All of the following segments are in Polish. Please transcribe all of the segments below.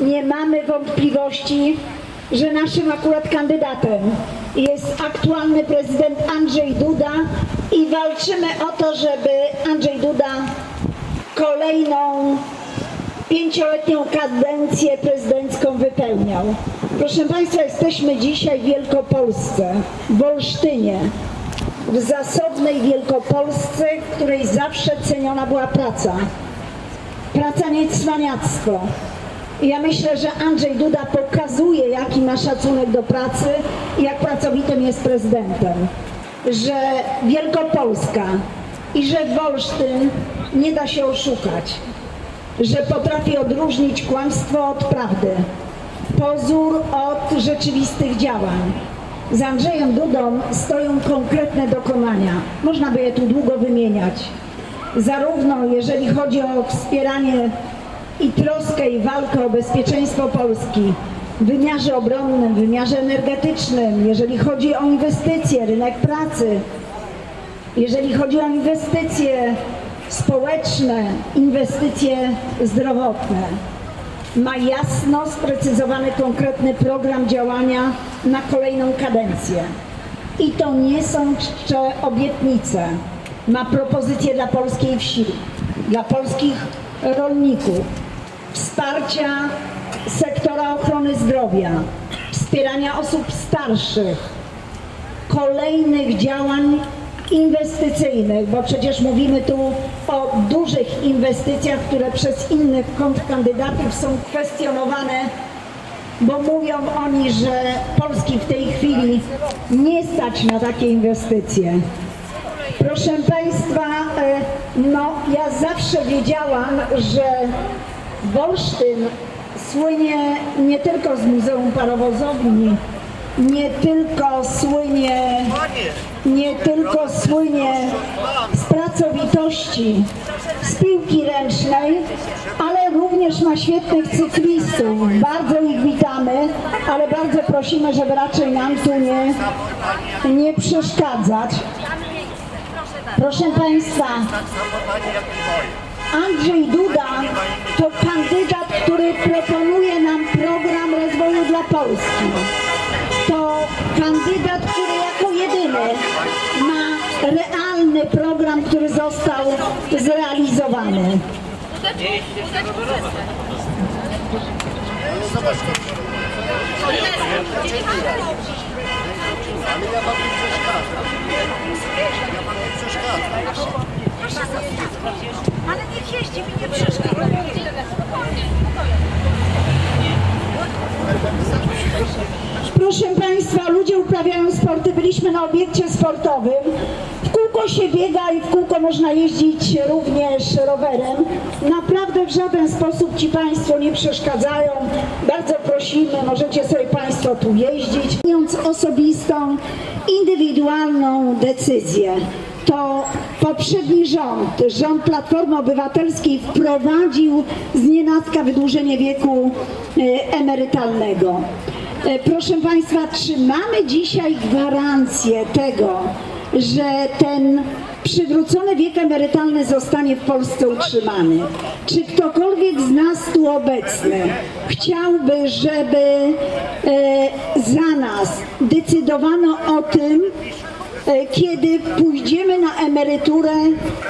nie mamy wątpliwości, że naszym akurat kandydatem jest aktualny prezydent Andrzej Duda i walczymy o to, żeby Andrzej Duda kolejną pięcioletnią kadencję prezydencką wypełniał. Proszę Państwa, jesteśmy dzisiaj w Wielkopolsce, w Olsztynie, w zasobnej Wielkopolsce, w której zawsze ceniona była praca. Praca nie cwaniactwo. Ja myślę, że Andrzej Duda pokazuje, jaki ma szacunek do pracy i jak pracowitym jest prezydentem. Że Wielkopolska i że Wolsztyn nie da się oszukać. Że potrafi odróżnić kłamstwo od prawdy, pozór od rzeczywistych działań. Z Andrzejem Dudą stoją konkretne dokonania. Można by je tu długo wymieniać zarówno jeżeli chodzi o wspieranie i troskę i walkę o bezpieczeństwo Polski w wymiarze obronnym, w wymiarze energetycznym, jeżeli chodzi o inwestycje, rynek pracy, jeżeli chodzi o inwestycje społeczne, inwestycje zdrowotne. Ma jasno sprecyzowany konkretny program działania na kolejną kadencję. I to nie są czcze obietnice. Ma propozycje dla polskiej wsi, dla polskich rolników, wsparcia sektora ochrony zdrowia, wspierania osób starszych, kolejnych działań inwestycyjnych, bo przecież mówimy tu o dużych inwestycjach, które przez innych kontrkandydatów są kwestionowane bo mówią oni, że Polski w tej chwili nie stać na takie inwestycje. Proszę Państwa, e, no ja zawsze wiedziałam, że Wolsztyn słynie nie tylko z Muzeum Parowozowni, nie tylko słynie, nie tylko słynie z pracowitości, z piłki ręcznej, ale również ma świetnych cyklistów. Bardzo ich witamy, ale bardzo prosimy, żeby raczej nam tu nie, nie przeszkadzać. Proszę Państwa, Andrzej Duda to kandydat, który proponuje nam program rozwoju dla Polski. To kandydat, który jako jedyny ma realny program, który został zrealizowany. Ale niech jeździ, mi nie przeszkadza. Proszę Państwa, ludzie uprawiają sporty. Byliśmy na obiekcie sportowym. W kółko się biega i w kółko można jeździć również rowerem. Naprawdę w żaden sposób Ci Państwo nie przeszkadzają. Bardzo prosimy, możecie sobie Państwo tu jeździć. Mając osobistą, indywidualną decyzję. To poprzedni rząd, rząd Platformy Obywatelskiej wprowadził z nienacka wydłużenie wieku e, emerytalnego. E, Proszę Państwa, czy mamy dzisiaj gwarancję tego, że ten przywrócony wiek emerytalny zostanie w Polsce utrzymany? Czy ktokolwiek z nas tu obecny chciałby, żeby e, za nas decydowano o tym, kiedy pójdziemy na emeryturę,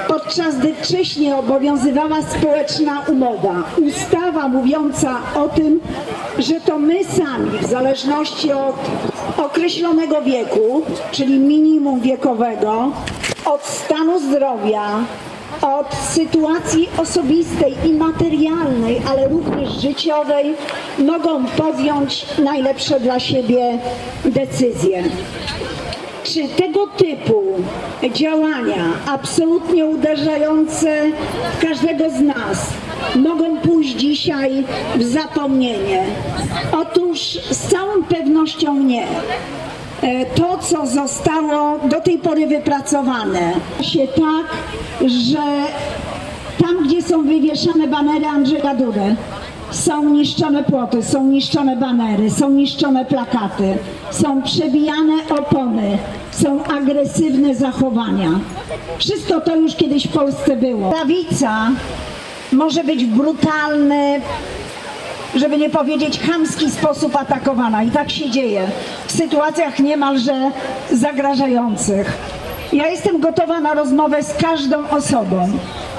podczas gdy wcześniej obowiązywała społeczna umowa. Ustawa mówiąca o tym, że to my sami, w zależności od określonego wieku, czyli minimum wiekowego, od stanu zdrowia, od sytuacji osobistej i materialnej, ale również życiowej, mogą podjąć najlepsze dla siebie decyzje. Czy tego typu działania, absolutnie uderzające w każdego z nas, mogą pójść dzisiaj w zapomnienie? Otóż z całą pewnością nie. E, To, co zostało do tej pory wypracowane, się tak, że tam, gdzie są wywieszane banery Andrzeja Dudy, są niszczone płoty, są niszczone banery, są niszczone plakaty, są przebijane opony, są agresywne zachowania. Wszystko to już kiedyś w Polsce było. Prawica może być brutalny, żeby nie powiedzieć chamski sposób atakowana. I tak się dzieje w sytuacjach niemalże zagrażających. Ja jestem gotowa na rozmowę z każdą osobą,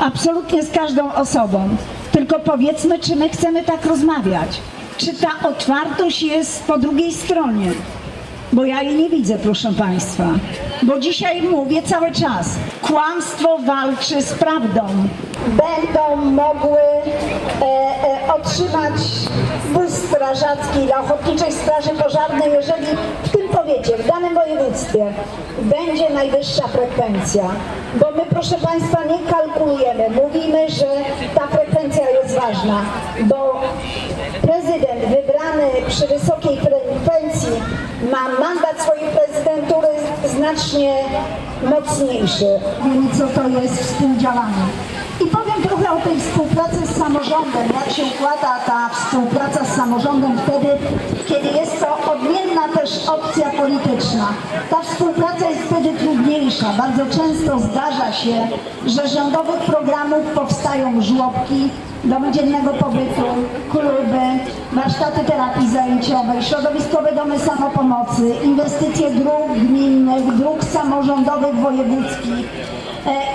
absolutnie z każdą osobą. Tylko powiedzmy, czy my chcemy tak rozmawiać. Czy ta otwartość jest po drugiej stronie? Bo ja jej nie widzę, proszę Państwa. Bo dzisiaj mówię cały czas. Kłamstwo walczy z prawdą. Będą mogły e, e, otrzymać wóz strażacki dla Ochotniczej Straży Pożarnej, jeżeli w tym powiecie, w danym województwie będzie najwyższa frekwencja. Bo my, proszę Państwa, nie kalkulujemy. Mówimy, że ta frekwencja ważna, bo prezydent wybrany przy wysokiej frekwencji ma mandat swojej prezydentury znacznie mocniejszy. Wiemy, co to jest współdziałanie. I powiem trochę tej współpracy z samorządem, jak się układa ta współpraca z samorządem wtedy, kiedy jest to odmienna też opcja polityczna. Ta współpraca jest wtedy trudniejsza. Bardzo często zdarza się, że rządowych programów powstają żłobki, domy dziennego pobytu, kluby, warsztaty terapii zajęciowej, środowiskowe domy samopomocy, inwestycje dróg gminnych, dróg samorządowych, wojewódzkich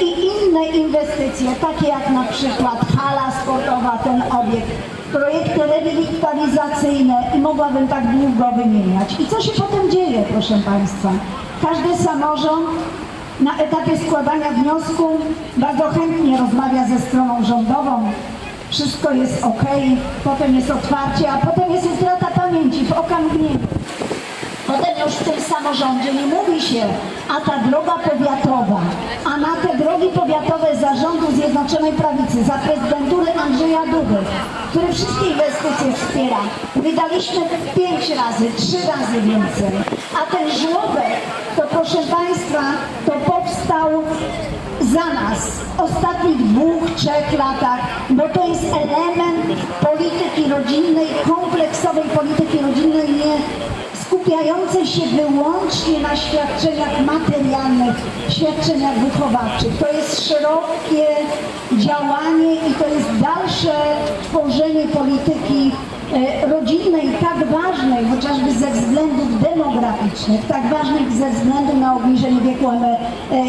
i inne inwestycje, takie jak na przykład hala sportowa, ten obiekt, projekty rewitalizacyjne i mogłabym tak długo wymieniać. I co się potem dzieje, proszę Państwa? Każdy samorząd na etapie składania wniosku bardzo chętnie rozmawia ze stroną rządową. Wszystko jest ok, potem jest otwarcie, a potem jest utrata pamięci w okamgnieniu. Potem już w tym samorządzie nie mówi się, a ta droga powiatowa, a na te drogi powiatowe zarządu Zjednoczonej Prawicy, za prezydentury Andrzeja Dudy, który wszystkie inwestycje wspiera, wydaliśmy pięć razy, trzy razy więcej. A ten żłobek, to proszę Państwa, to powstał za nas w ostatnich dwóch, trzech latach, bo to jest element polityki rodzinnej, kompleksowej polityki rodzinnej, nie skupiającej się wyłącznie na świadczeniach materialnych, świadczeniach wychowawczych. To jest szerokie działanie i to jest dalsze tworzenie polityki e, rodzinnej, tak ważnej, chociażby ze względów demograficznych, tak ważnych ze względu na obniżenie wieku e, e,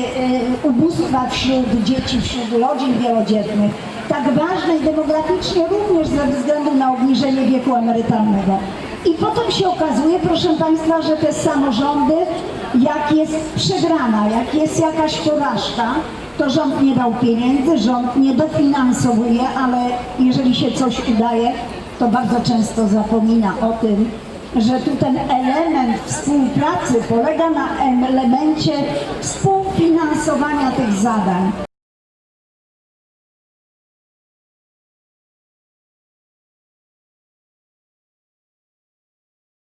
ubóstwa wśród dzieci, wśród rodzin wielodzietnych, tak ważnej demograficznie również ze względu na obniżenie wieku emerytalnego. I potem się okazuje, proszę Państwa, że te samorządy, jak jest przegrana, jak jest jakaś porażka, to rząd nie dał pieniędzy, rząd nie dofinansowuje, ale jeżeli się coś udaje, to bardzo często zapomina o tym, że tu ten element współpracy polega na elemencie współfinansowania tych zadań.